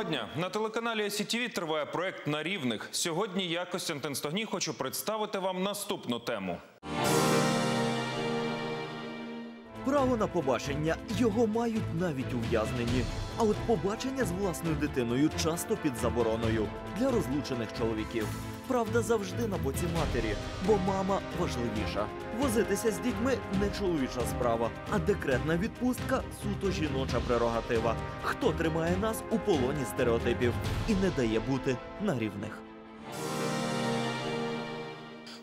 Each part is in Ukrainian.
Доброго дня на телеканалі СІТІВІ триває проект на рівних. Сьогодні я Костянтин Стогній хочу представити вам наступну тему. Право на побачення його мають навіть ув'язнені. А от побачення з власною дитиною часто під забороною для розлучених чоловіків. Правда завжди на боці матері, бо мама важливіша. Возитися з дітьми не чоловіча справа, а декретна відпустка суто жіноча прерогатива. Хто тримає нас у полоні стереотипів і не дає бути на рівних?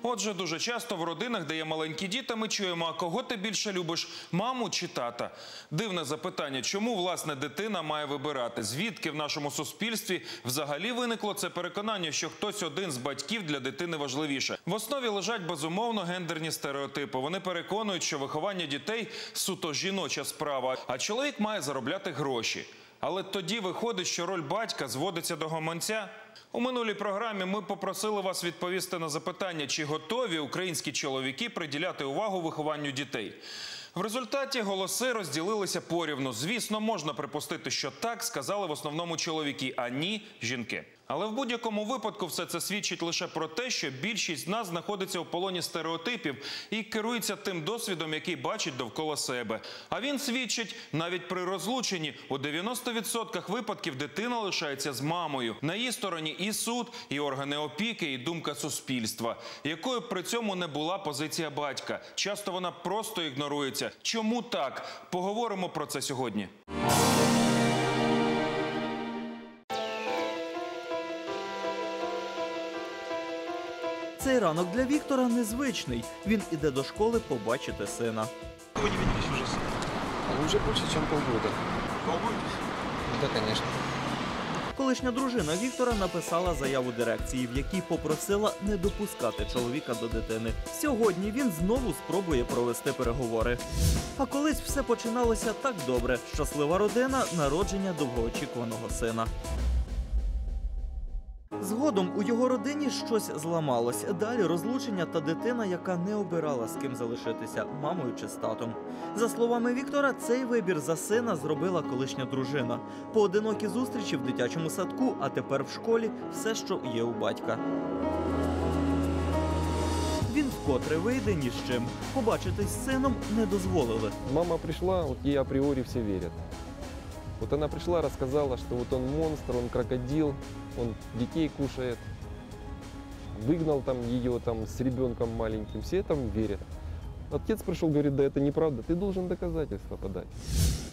Отже, дуже часто в родинах, де є маленькі діти, ми чуємо, а кого ти більше любиш, маму чи тата? Дивне запитання, чому власне дитина має вибирати? Звідки в нашому суспільстві взагалі виникло це переконання, що хтось один з батьків для дитини важливіше? В основі лежать безумовно гендерні стереотипи. Вони переконують, що виховання дітей суто жіноча справа, а чоловік має заробляти гроші. Але тоді виходить, що роль батька зводиться до гомонця. У минулій програмі ми попросили вас відповісти на запитання, чи готові українські чоловіки приділяти увагу вихованню дітей. В результаті голоси розділилися порівну. Звісно, можна припустити, що так сказали в основному чоловіки, а ні жінки. Але в будь-якому випадку все це свідчить лише про те, що більшість з нас знаходиться у полоні стереотипів і керується тим досвідом, який бачить довкола себе. А він свідчить навіть при розлученні у 90% випадків дитина лишається з мамою. На її стороні і суд, і органи опіки, і думка суспільства, якою при цьому не була позиція батька. Часто вона просто ігнорується. Чому так? Поговоримо про це сьогодні. Цей ранок для Віктора незвичний. Він іде до школи побачити сина. Удивитесь уже. Уже больше, чем полгода. Волнуетесь? Да, конечно. Колишня дружина Віктора написала заяву дирекції, в якій попросила не допускати чоловіка до дитини. Сьогодні він знову спробує провести переговори. А колись все починалося так добре: щаслива родина, народження довгоочікуваного сина. Згодом у його родині щось зламалось. Далі розлучення та дитина, яка не обирала з ким залишитися, мамою чи з татом. За словами Віктора, цей вибір за сина зробила колишня дружина. Поодинокі зустрічі в дитячому садку, а тепер в школі все, що є у батька. Він вкотре вийде ні з чим. Побачитись з сином не дозволили. Мама пришла, вот ей априори все верят. Вот она пришла, рассказала, что вот он монстр, он крокодил, он детей кушает. Выгнал там ее там с ребенком маленьким, все там верят. Отец пришел, говорит, да это неправда, ты должен доказательства подать.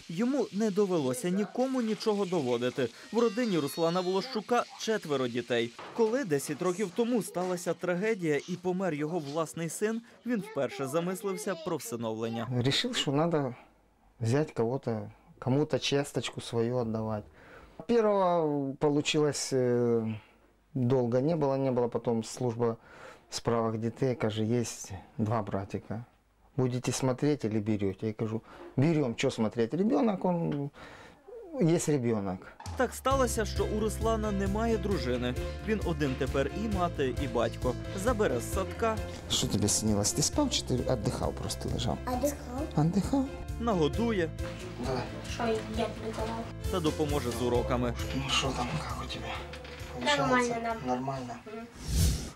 Йому не довелося нікому нічого доводити. В родині Руслана Волощука четверо дітей. Коли 10 років тому сталася трагедія і помер його власний син, він вперше замислився про всиновлення. Решил, что надо взять кого-то, кому-то часточку свою отдавать. Первого получилось э, долго не было, не было. Потом служба справок детей, каже, есть два братика. Будете смотреть или берете? Я кажу, берем, что смотреть? Ребенок, он есть ребенок. Так сталося, що у Руслана немає дружини. Він один тепер і мати, і батько. Забере з садка, Что тебе снилось? Ты спал, что ты отдыхал, просто лежал? Отдыхал. Отдыхал? Нагодує Давай. Что я придумал? та допоможе з уроками. Ну що там, как у тебе? Нормально, нам. Нормально.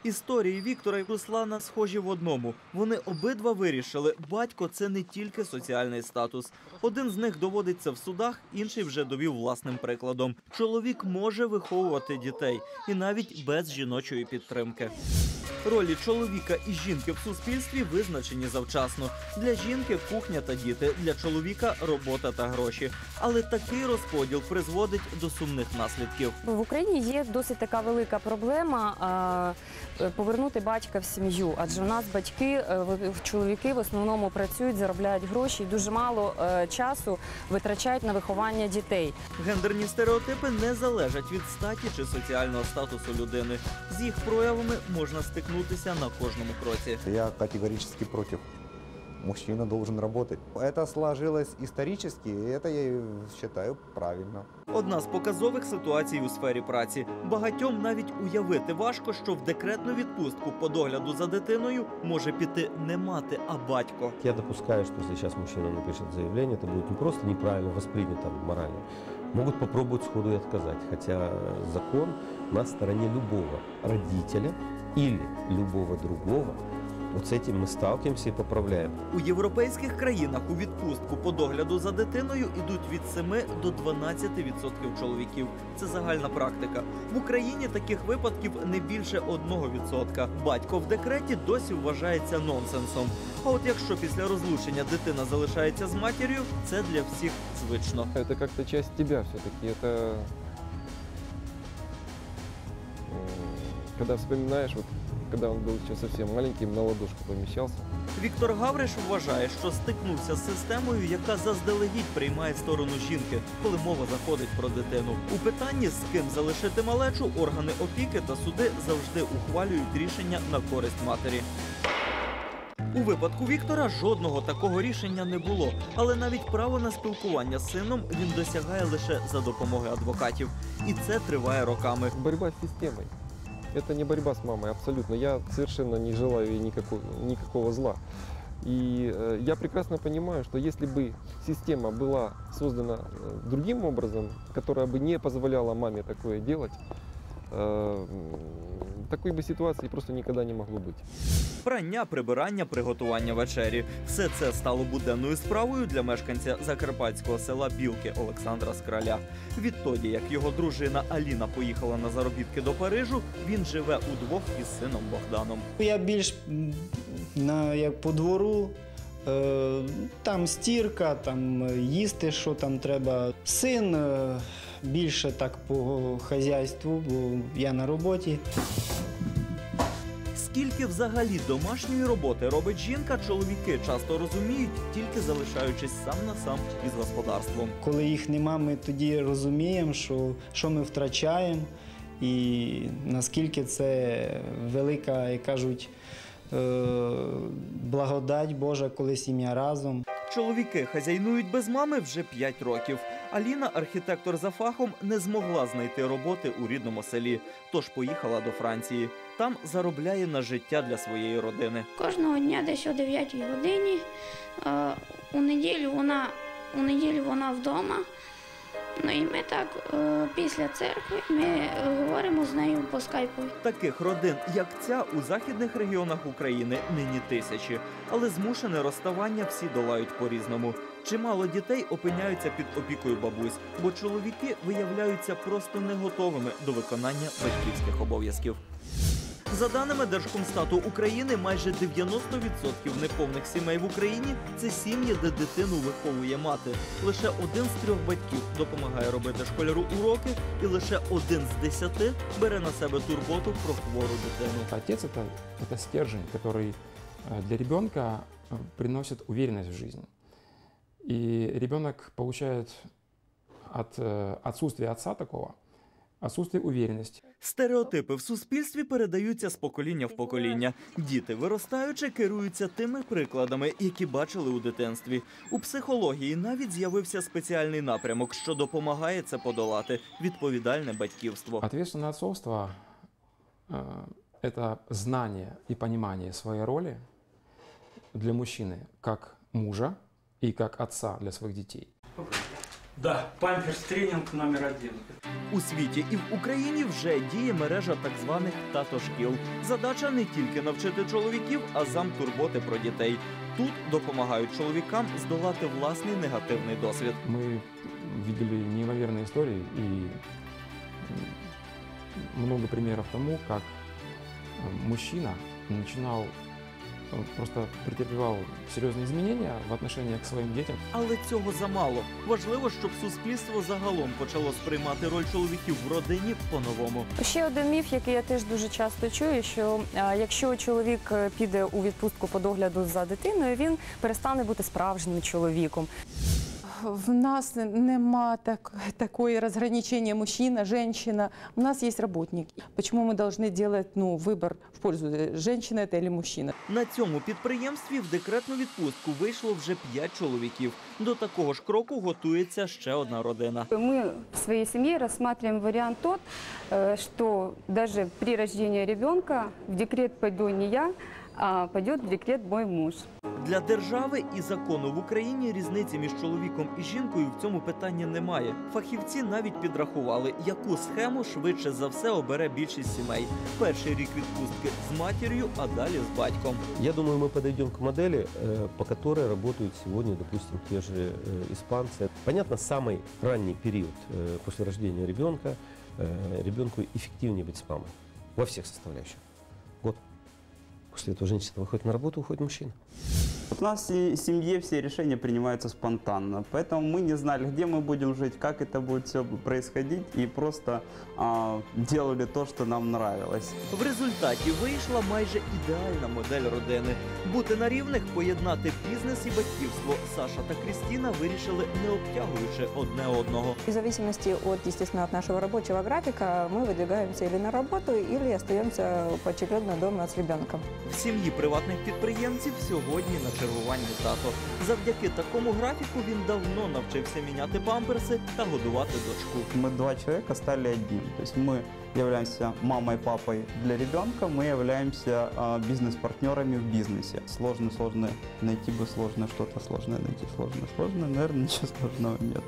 Історії Віктора і Руслана схожі в одному. Вони обидва вирішили, батько це не тільки соціальний статус. Один з них доводиться в судах, інший вже довів власним прикладом. Чоловік може виховувати дітей і навіть без жіночої підтримки. Ролі чоловіка і жінки в суспільстві визначені завчасно. Для жінки кухня та діти, для чоловіка робота та гроші. Але такий розподіл призводить до сумних наслідків. В Україні є досить така велика проблема повернути батька в сім'ю, адже у нас батьки, е, в- чоловіки в основному працюють, заробляють гроші і дуже мало е, часу витрачають на виховання дітей. Гендерні стереотипи не залежать від статі чи соціального статусу людини. З їх проявами можна стикнутися на кожному кроці. Я категорично против мужчина должен работать. Это сложилось исторически, и это я считаю правильно. Одна з показових ситуацій у сфері праці. Багатьом навіть уявити важко, що в декретну відпустку по догляду за дитиною може піти не мати, а батько. Я допускаю, что если сейчас мужчина напишет заявление, это будет не просто неправильно воспринято морально. Могут попробовать сходу и отказать. Хотя э, закон на стороне любого родителя или любого другого. Вот с этим мы сталкиваемся и поправляем. У європейських країнах у відпустку по догляду за дитиною ідуть від 7 до 12% чоловіків. Це загальна практика. В Україні таких випадків не більше 1%. Батько в декреті досі вважається нонсенсом. А от якщо після розлучення дитина залишається з матір'ю, це для всіх звично. Это как-то часть тебя все-таки. Это м, когда вспоминаешь, вот когда он был еще совсем маленьким, на ладошку помещался. Віктор Гавриш вважає, що стикнувся з системою, яка заздалегідь приймає сторону жінки, коли мова заходить про дитину. У питанні з ким залишити малечу, органи опіки та суди завжди ухвалюють рішення на користь матері. У випадку Віктора жодного такого рішення не було, але навіть право на спілкування з сином він досягає лише за допомогою адвокатів, і це триває роками. Борьба с системой. Это не борьба с мамой, абсолютно. Я совершенно не желаю ей никакого, никакого зла. И э, я прекрасно понимаю, что если бы система была создана э, другим образом, которая бы не позволяла маме такое делать, э, м, такой бы ситуации просто никогда не могло быть. Прання, прибирання, приготування вечері все це стало буденною справою для мешканця закарпатського села Білки Олександра Скраля. Відтоді, як його дружина Аліна поїхала на заробітки до Парижу, він живе удвох із сином Богданом. Я більш на, як по двору. Е, там стірка, там їсти, що там треба. Син е, більше так по хазяйству, бо я на роботі. Скільки взагалі домашньої роботи робить жінка, чоловіки часто розуміють, тільки залишаючись сам на сам із господарством. Коли їх нема, ми тоді розуміємо, що, що ми втрачаємо, і наскільки це велика, як кажуть, е, благодать Божа, коли сім'я разом. Чоловіки хазяйнують без мами вже 5 років. Аліна, архітектор за фахом, не змогла знайти роботи у рідному селі, тож поїхала до Франції. Там заробляє на життя для своєї родини. Кожного дня десь о 9 годині. Е, у неділю вона у неділю вона вдома. Ну і ми так е, після церкви ми е, говоримо з нею по скайпу. Таких родин, як ця, у західних регіонах України нині тисячі, але змушене розставання всі долають по-різному. Чимало дітей опиняються під опікою бабусь, бо чоловіки виявляються просто не готовими до виконання батьківських обов'язків. За даними Держкомстату України, майже 90% неповних сімей в Україні це сім'ї, де дитину виховує мати. Лише один з трьох батьків допомагає робити школяру уроки, і лише один з десяти бере на себе турботу про хвору дитину. Отец это, это стержень, который э, для ребенка э, приносит уверенность в жизнь. И ребенок получает от э, отсутствия отца такого, отсутствие уверенности. Стереотипи в суспільстві передаються з покоління в покоління. Діти, виростаючи, керуються тими прикладами, які бачили у дитинстві. У психології навіть з'явився спеціальний напрямок, що допомагає це подолати відповідальне батьківство. Ответственное отцовство э, – это знание и понимание своей роли для мужчины как мужа и как отца для своих детей. Да, памперс тренинг номер один. У світі і в Україні вже діє мережа так званих тато-шкіл. Задача не тільки навчити чоловіків, а зам турботи про дітей. Тут допомагають чоловікам здолати власний негативний досвід. Мы видели неимоверные истории и м, много примеров тому, как э, мужчина начинал э, просто претерпівав серйозні змінення в отношении к своїм дітям. Але цього замало. Важливо, щоб суспільство загалом почало сприймати роль чоловіків в родині по-новому. Ще один міф, який я теж дуже часто чую, що а, якщо чоловік е, піде у відпустку по догляду за дитиною, він перестане бути справжнім чоловіком в нас нема так, такое разграничение мужчина, женщина. У нас есть работник. Почему мы должны делать ну, выбор в пользу э, женщина это или мужчина? На цьому підприємстві в декретну відпустку вийшло вже п'ять чоловіків. До такого ж кроку готується ще одна родина. Мы в своей семье рассматриваем вариант тот, э, что даже при рождении ребенка в декрет пойду не я, а пойдет в декрет мой муж. Для держави і закону в Україні різниці між чоловіком і жінкою в цьому питанні немає. Фахівці навіть підрахували, яку схему швидше за все обере більшість сімей. Перший рік відпустки з матір'ю, а далі з батьком. Я думаю, мы подойдем к модели, э, по которой работают сегодня, допустим, те же э, испанцы. Понятно, самый ранний период э, после рождения ребенка э, ребенку эффективнее быть с мамой во всех составляющих. Год. После этого женщина выходит на работу, уходит мужчина. У нас в семье все решения принимаются спонтанно, поэтому мы не знали, где мы будем жить, как это будет все происходить, и просто а, делали то, что нам нравилось. В результаті вийшла майже ідеальна модель родини. Бути на рівних, поєднати бізнес і батьківство. Саша та Крістіна вирішили не обтягуючи одне одного. В зависимости от, естественно, от нашего рабочего графика, мы выдвигаемся или на работу, или остаемся поочередно дома с ребенком. В сім'ї приватних підприємців сьогодні на чергуванні тато. Завдяки такому графіку він давно навчився міняти памперси та годувати дочку. Мы два человека стали одним. То есть мы являемся мамой, папой для ребенка, мы являемся а, бизнес-партнерами в бизнесе. Сложно, сложно найти бы сложно, что-то сложное найти сложно, сложно, наверное, ничего сложного нет.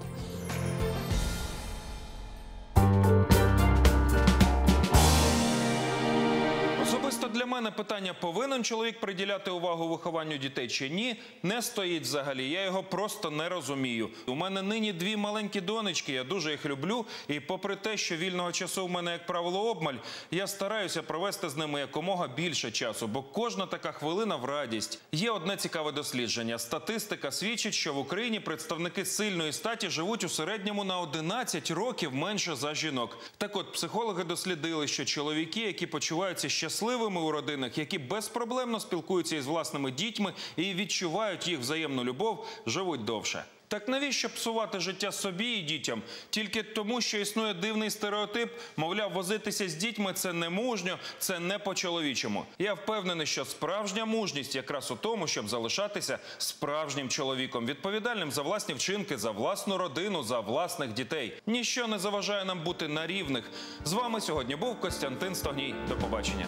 Мене питання повинен чоловік приділяти увагу вихованню дітей чи ні, не стоїть взагалі. Я його просто не розумію. У мене нині дві маленькі донечки. Я дуже їх люблю. І попри те, що вільного часу в мене, як правило, обмаль, я стараюся провести з ними якомога більше часу, бо кожна така хвилина в радість. Є одне цікаве дослідження. Статистика свідчить, що в Україні представники сильної статі живуть у середньому на 11 років менше за жінок. Так от психологи дослідили, що чоловіки, які почуваються щасливими у родинах, які безпроблемно спілкуються із власними дітьми і відчувають їх взаємну любов, живуть довше. Так навіщо псувати життя собі і дітям? Тільки тому, що існує дивний стереотип, мовляв, возитися з дітьми це не мужньо, це не по-чоловічому. Я впевнений, що справжня мужність якраз у тому, щоб залишатися справжнім чоловіком, відповідальним за власні вчинки, за власну родину, за власних дітей. Ніщо не заважає нам бути на рівних. З вами сьогодні був Костянтин Стогній. До побачення.